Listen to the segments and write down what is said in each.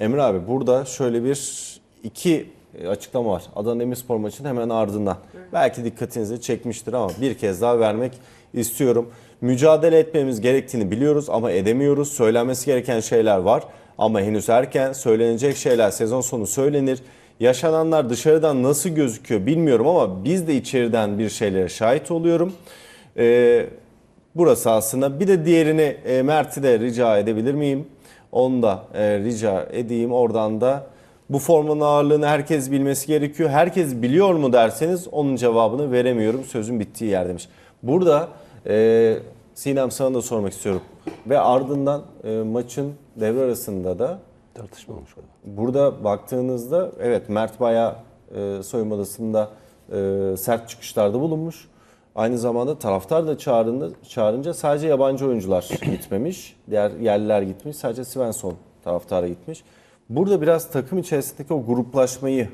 Emre abi burada şöyle bir iki e, açıklama var. Adana Demirspor maçının hemen ardından. Belki dikkatinizi çekmiştir ama bir kez daha vermek istiyorum. Mücadele etmemiz gerektiğini biliyoruz ama edemiyoruz. Söylenmesi gereken şeyler var ama henüz erken. Söylenecek şeyler sezon sonu söylenir. Yaşananlar dışarıdan nasıl gözüküyor bilmiyorum ama biz de içeriden bir şeylere şahit oluyorum. Ee, burası aslında. Bir de diğerini e, Mert'i de rica edebilir miyim? Onu da e, rica edeyim. Oradan da bu formanın ağırlığını herkes bilmesi gerekiyor. Herkes biliyor mu derseniz onun cevabını veremiyorum. Sözün bittiği yer demiş. Burada e, Sinem sana da sormak istiyorum. Ve ardından e, maçın devre arasında da Tartışma olmuş. Burada baktığınızda evet Mert bayağı e, soyunma odasında e, sert çıkışlarda bulunmuş. Aynı zamanda taraftar da çağrında, çağırınca sadece yabancı oyuncular gitmemiş. Diğer yerliler gitmiş. Sadece Svensson taraftara gitmiş. Burada biraz takım içerisindeki o gruplaşmayı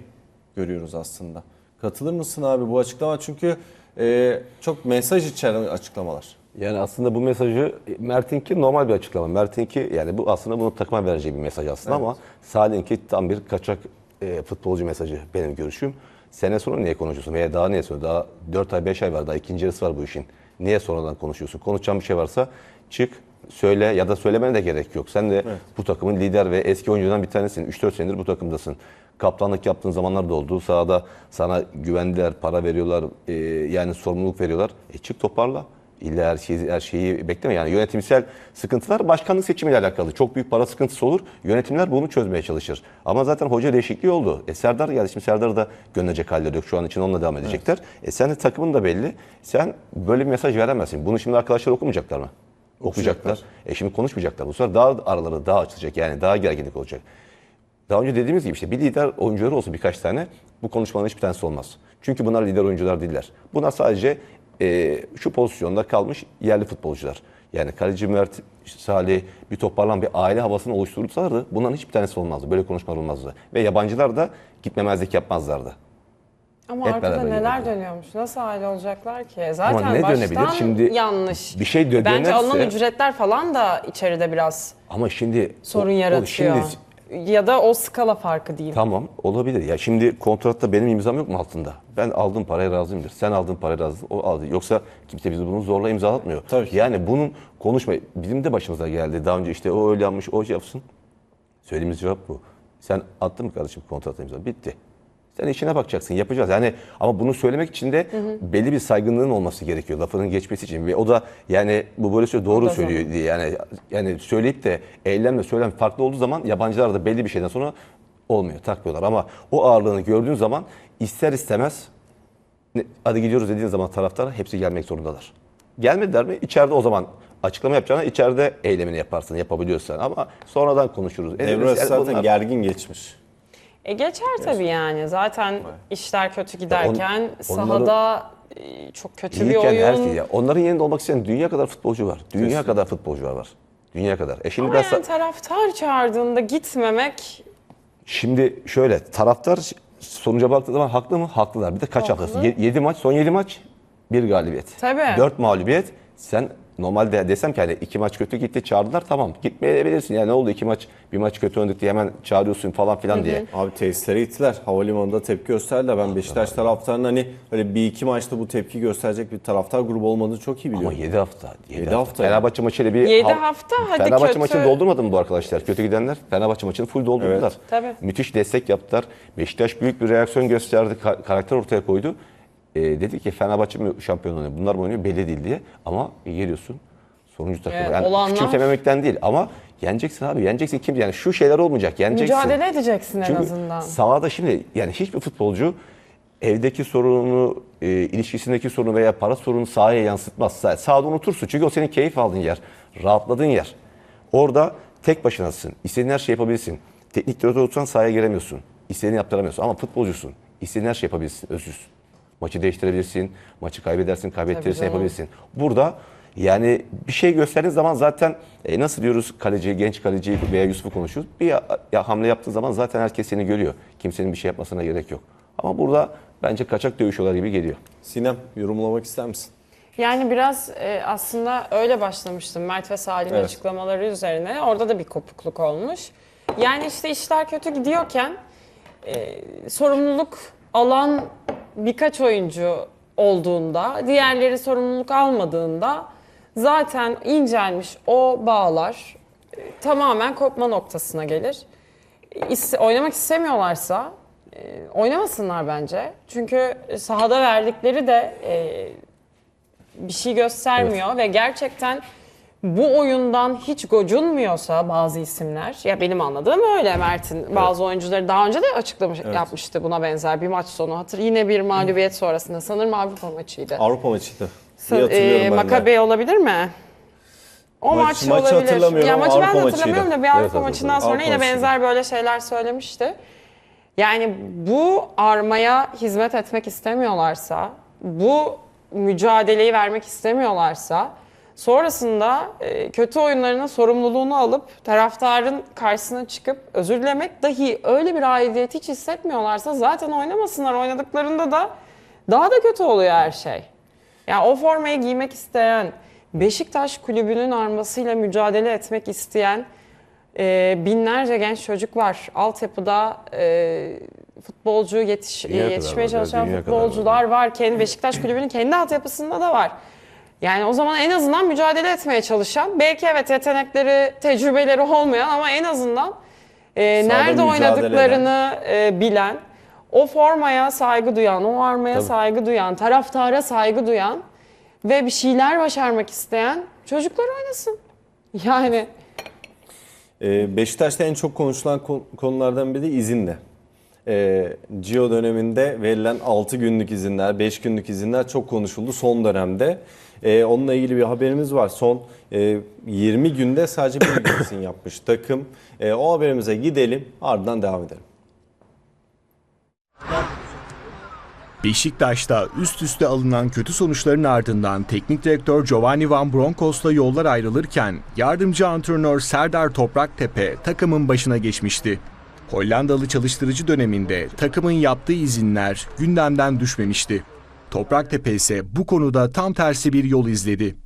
görüyoruz aslında. Katılır mısın abi bu açıklama? Çünkü e, çok mesaj içeren açıklamalar. Yani aslında bu mesajı Mert'inki normal bir açıklama. Mert'inki yani bu aslında bunu takıma vereceği bir mesaj aslında ama Salih'inki tam bir kaçak e, futbolcu mesajı benim görüşüm. Sene sonra niye konuşuyorsun veya daha niye sonra daha 4 ay 5 ay var daha ikinci yarısı var bu işin. Niye sonradan konuşuyorsun? Konuşacağın bir şey varsa çık söyle ya da söylemene de gerek yok. Sen de bu takımın lider ve eski oyuncularından bir tanesin. 3-4 senedir bu takımdasın. Kaptanlık yaptığın zamanlar da oldu. Sahada sana güvendiler, para veriyorlar, e, yani sorumluluk veriyorlar. E çık toparla. İlla her şeyi, her şeyi bekleme. Yani yönetimsel sıkıntılar başkanlık seçimiyle alakalı. Çok büyük para sıkıntısı olur. Yönetimler bunu çözmeye çalışır. Ama zaten hoca değişikliği oldu. E Serdar geldi. Şimdi Serdar'ı da gönderecek halleri yok. Şu an için onunla devam edecekler. E sen de takımın da belli. Sen böyle bir mesaj veremezsin. Bunu şimdi arkadaşlar okumayacaklar mı? Okuyacaklar. E şimdi konuşmayacaklar. Bu sefer daha araları daha açılacak. Yani daha gerginlik olacak. Daha önce dediğimiz gibi işte bir lider oyuncuları olsun birkaç tane bu konuşmaların hiçbir tanesi olmaz. Çünkü bunlar lider oyuncular değiller. Bunlar sadece e, şu pozisyonda kalmış yerli futbolcular. Yani kaleci Mert, Salih bir toparlan bir aile havasını oluşturursalardı bunların hiçbir tanesi olmazdı. Böyle konuşmalar olmazdı. Ve yabancılar da gitmemezlik yapmazlardı. Ama Hep arkada neler yürüdük. dönüyormuş? Nasıl aile olacaklar ki? Zaten ne baştan dönebilir? Şimdi yanlış. bir şey dö- Bence alınan dönerse- ücretler falan da içeride biraz Ama şimdi sorun o- o yaratıyor. şimdi Ya da o skala farkı diyeyim. Tamam olabilir. Ya şimdi kontratta benim imzam yok mu altında? Ben aldığım paraya razıyımdır. Sen aldığın paraya razı o aldı. Yoksa kimse bizi bunu zorla imzalatmıyor. Tabii ki. Yani bunun konuşma bizim de başımıza geldi. Daha önce işte o öyle yapmış, o şey yapsın. Söylediğimiz cevap bu. Sen attın mı kardeşim kontrata imza? Bitti. Sen işine bakacaksın, yapacağız. Yani ama bunu söylemek için de belli bir saygınlığın olması gerekiyor lafının geçmesi için. Ve o da yani bu böyle söylüyor, doğru söylüyor diye. Yani yani söyleyip de eylemle söylem farklı olduğu zaman yabancılar da belli bir şeyden sonra olmuyor, takmıyorlar. Ama o ağırlığını gördüğün zaman ister istemez hadi gidiyoruz dediğin zaman taraftar hepsi gelmek zorundalar. Gelmediler mi? İçeride o zaman açıklama yapacağına içeride eylemini yaparsın, yapabiliyorsan. Ama sonradan konuşuruz. Devre zaten bunlar- gergin geçmiş. E geçer tabii yani. Zaten işler kötü giderken sahada e, çok kötü bir İyiyken oyun. herkes ya. Onların yerinde olmak isteyen dünya kadar futbolcu var. Dünya kadar futbolcular var. Dünya kadar. E şimdi Ama ben yani taraftar çağırdığında gitmemek şimdi şöyle taraftar sonuca baktığı zaman haklı mı? Haklılar. Bir de kaç haftası? 7 maç, son 7 maç bir galibiyet. Tabii. 4 mağlubiyet. Sen normalde desem ki hani iki maç kötü gitti çağırdılar tamam gitmeyebilirsin. Yani ne oldu iki maç bir maç kötü oynadık diye hemen çağırıyorsun falan filan diye. Abi tesislere gittiler. Havalimanında tepki gösterdiler. Ben Beşiktaş taraftarının hani öyle bir iki maçta bu tepki gösterecek bir taraftar grubu olmadığını çok iyi Ama biliyorum. 7 hafta. 7 Yedi hafta Fenerbahçe maçıyla bir... Yedi hav- hafta, hadi Fenerbahçe kötü. maçını doldurmadı mı bu arkadaşlar? Kötü gidenler Fenerbahçe maçını full doldurdular. Evet. Tabii. Müthiş destek yaptılar. Beşiktaş büyük bir reaksiyon gösterdi. ka- karakter ortaya koydu. Ee, dedi ki Fenerbahçe mi şampiyon oynuyor? Bunlar mı oynuyor? Belli değil diye. Ama geliyorsun. Sonuncu takım. Evet, yani olanlar- küçümsememekten değil ama yeneceksin abi. Yeneceksin kim? Yani şu şeyler olmayacak. Yeneceksin. mücadele edeceksin en Çünkü azından. sahada şimdi yani hiçbir futbolcu evdeki sorununu, e, ilişkisindeki sorunu veya para sorununu sahaya yansıtmaz. Sah- Sahada unutursun. Çünkü o senin keyif aldığın yer, rahatladığın yer. Orada tek başınasın. İstediğin her şeyi yapabilirsin. Teknik direktör olsan sahaya giremiyorsun. İstediğini yaptıramıyorsun ama futbolcusun. İstediğin her şeyi yapabilirsin, özgürsün. Maçı değiştirebilirsin, maçı kaybedersin, kaybettirirsin, yapabilirsin. Burada yani bir şey gösterdiğin zaman zaten e, nasıl diyoruz kaleci, genç kaleci veya Yusuf'u konuşuyoruz. Bir ya, ya hamle yaptığın zaman zaten herkes seni görüyor. Kimsenin bir şey yapmasına gerek yok. Ama burada bence kaçak dövüşüyorlar gibi geliyor. Sinem yorumlamak ister misin? Yani biraz e, aslında öyle başlamıştım Mert ve Salih'in Evet. açıklamaları üzerine. Orada da bir kopukluk olmuş. Yani işte işler kötü gidiyorken e, sorumluluk alan birkaç oyuncu olduğunda, diğerleri sorumluluk almadığında zaten incelmiş o bağlar e, tamamen kopma noktasına gelir. İste- oynamak istemiyorlarsa e, oynamasınlar bence. Çünkü sahada verdikleri de e, bir şey göstermiyor ve gerçekten bu oyundan hiç gocunmuyorsa bazı isimler ya benim anladığım öyle Mert'in bazı oyuncuları daha önce de açıklamış yapmıştı buna benzer bir maç sonu hatır yine bir mağlubiyet sonrasında sanırım Avrupa maçıydı. Avrupa maçıydı. Sa- İyi hatırlıyorum e, ben de. Maccabi olabilir mi? O Maç- maç, maçı olabilir. hatırlamıyorum ya ama maçı ben de Avrupa hatırlamıyorum maçıydı. da bir Avrupa Evet, evet, maçından evet. sonra Avrupa yine maçıydı. benzer böyle şeyler söylemişti. Yani bu armaya hizmet etmek istemiyorlarsa, bu mücadeleyi vermek istemiyorlarsa sonrasında e, kötü oyunlarının sorumluluğunu alıp taraftarın karşısına çıkıp özür dilemek dahi öyle bir aidiyet hiç hissetmiyorlarsa zaten oynamasınlar. Oynadıklarında da daha da kötü oluyor her şey. Yani o formayı giymek isteyen, Beşiktaş kulübünün armasıyla mücadele etmek isteyen e, binlerce genç çocuk var. Altyapıda e, futbolcu yetiş, Dünya yetişmeye var, çalışan futbolcular var. Kendi Beşiktaş kulübünün kendi altyapısında da var. Yani o zaman en azından mücadele etmeye çalışan, belki evet yetenekleri, tecrübeleri olmayan ama en azından e, nerede mücadele oynadıklarını e, bilen, o formaya saygı duyan, o armaya Tabii. saygı duyan, taraftara saygı duyan ve bir şeyler başarmak isteyen çocuklar oynasın. Yani Ee, Beşiktaş'ta en çok konuşulan kon- konulardan biri de izinde. Ee, Gio döneminde verilen 6 günlük izinler, 5 günlük izinler çok konuşuldu son dönemde. Ee, onunla ilgili bir haberimiz var. Son e, 20 günde sadece bir izin yapmış takım. Ee, o haberimize gidelim ardından devam edelim. Beşiktaş'ta üst üste alınan kötü sonuçların ardından teknik direktör Giovanni Van Bronckhorst'la yollar ayrılırken yardımcı antrenör Serdar Topraktepe takımın başına geçmişti. Hollandalı çalıştırıcı döneminde takımın yaptığı izinler gündemden düşmemişti. Topraktepe ise bu konuda tam tersi bir yol izledi.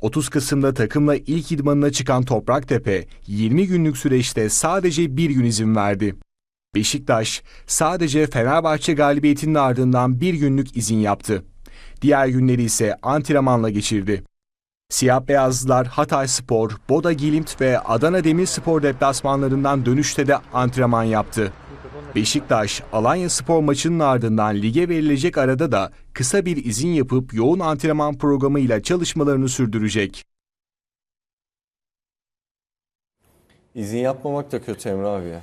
30 Kasım'da takımla ilk idmanına çıkan Topraktepe 20 günlük süreçte sadece bir gün izin verdi. Beşiktaş sadece Fenerbahçe galibiyetinin ardından bir günlük izin yaptı. Diğer günleri ise antrenmanla geçirdi. Siyah beyazlılar Hatay Spor, Boda Glimt ve Adana Demirspor deplasmanlarından dönüşte de antrenman yaptı. Beşiktaş, Alanya Spor maçının ardından lige verilecek arada da kısa bir izin yapıp yoğun antrenman programıyla çalışmalarını sürdürecek. İzin yapmamak da kötü Emre abi ya.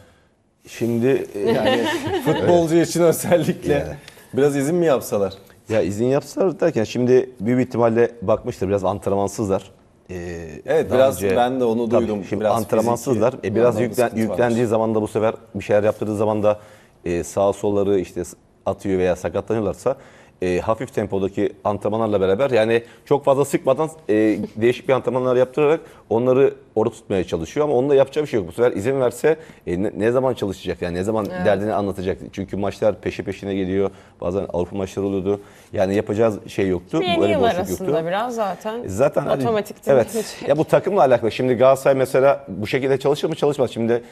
Şimdi e, Yani futbolcu için özellikle Yani. biraz izin mi yapsalar? ya izin yapsalar derken şimdi büyük ihtimalle bakmıştır biraz antrenmansızlar. Ee, Evet, biraz ben de onu Tabii, duydum. Şimdi Biraz antrenmansızlar. E, biraz yüklen, yüklendiği varmış. zaman da bu sefer bir şeyler yaptırdığı zaman da e, sağ solları işte atıyor veya sakatlanıyorlarsa e, hafif tempodaki antrenmanlarla beraber yani çok fazla sıkmadan e, değişik bir antrenmanlar yaptırarak onları orada tutmaya çalışıyor ama onun da yapacağı bir şey yok. Bu sefer izin verse e, ne, ne zaman çalışacak yani ne zaman derdini anlatacak. Çünkü maçlar peşe peşine geliyor. Bazen Avrupa maçları oluyordu. Yani yapacağı şey yoktu. yeni Böyle yıl arasında yoktu. biraz zaten Zaten hani- otomatik evet. dinlenecek. Ya bu takımla alakalı. Şimdi Galatasaray mesela bu şekilde çalışır mı çalışmaz. Şimdi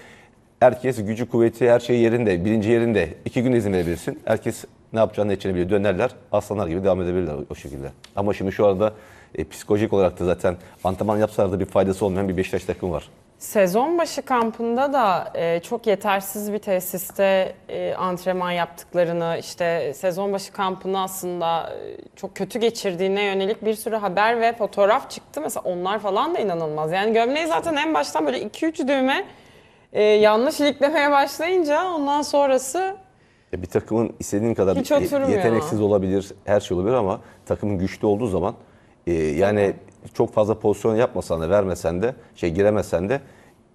herkes gücü kuvveti her şey yerinde. Birinci yerinde. iki gün izin verebilirsin. Herkes ne yapacağını edeceğini biliyor. Dönerler. Aslanlar gibi devam edebilirler o, şekilde. Ama şimdi şu anda e, psikolojik olarak da zaten antrenman yapsalar da bir faydası olmayan bir Beşiktaş takımı var. Sezon başı kampında da e, çok yetersiz bir tesiste e, antrenman yaptıklarını, işte sezon başı kampını aslında e, çok kötü geçirdiğine yönelik bir sürü haber ve fotoğraf çıktı. Mesela onlar falan da inanılmaz. Yani gömleği zaten en baştan böyle 2-3 düğme e, yanlış iliklemeye başlayınca ondan sonrası Bir takımın istediğin kadar Hiç oturmuyor. yeteneksiz olabilir, her şey olabilir ama takımın güçlü olduğu zaman e, yani çok fazla pozisyon yapmasan da vermesen de şey giremesen de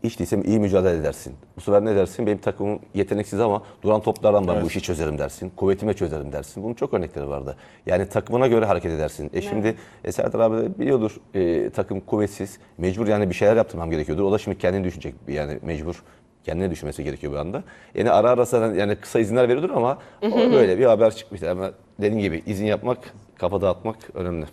hiç değilse iyi mücadele edersin. Bu sefer ne dersin? Benim takımım yeteneksiz ama duran toplardan ben bu işi çözerim dersin. Kuvvetime çözerim dersin. Bunun çok örnekleri vardı. Yani takımına göre hareket edersin. E şimdi e, Serdar abi de biliyordur e, takım kuvvetsiz. Mecbur yani bir şeyler yaptırmam gerekiyordur. O da şimdi kendini düşünecek. Yani mecbur kendine düşünmesi gerekiyor bir anda. Yani ara ara sana yani kısa izinler veriyordur ama böyle bir haber çıkmıştı. Ama dediğim gibi izin yapmak, kafa dağıtmak önemli.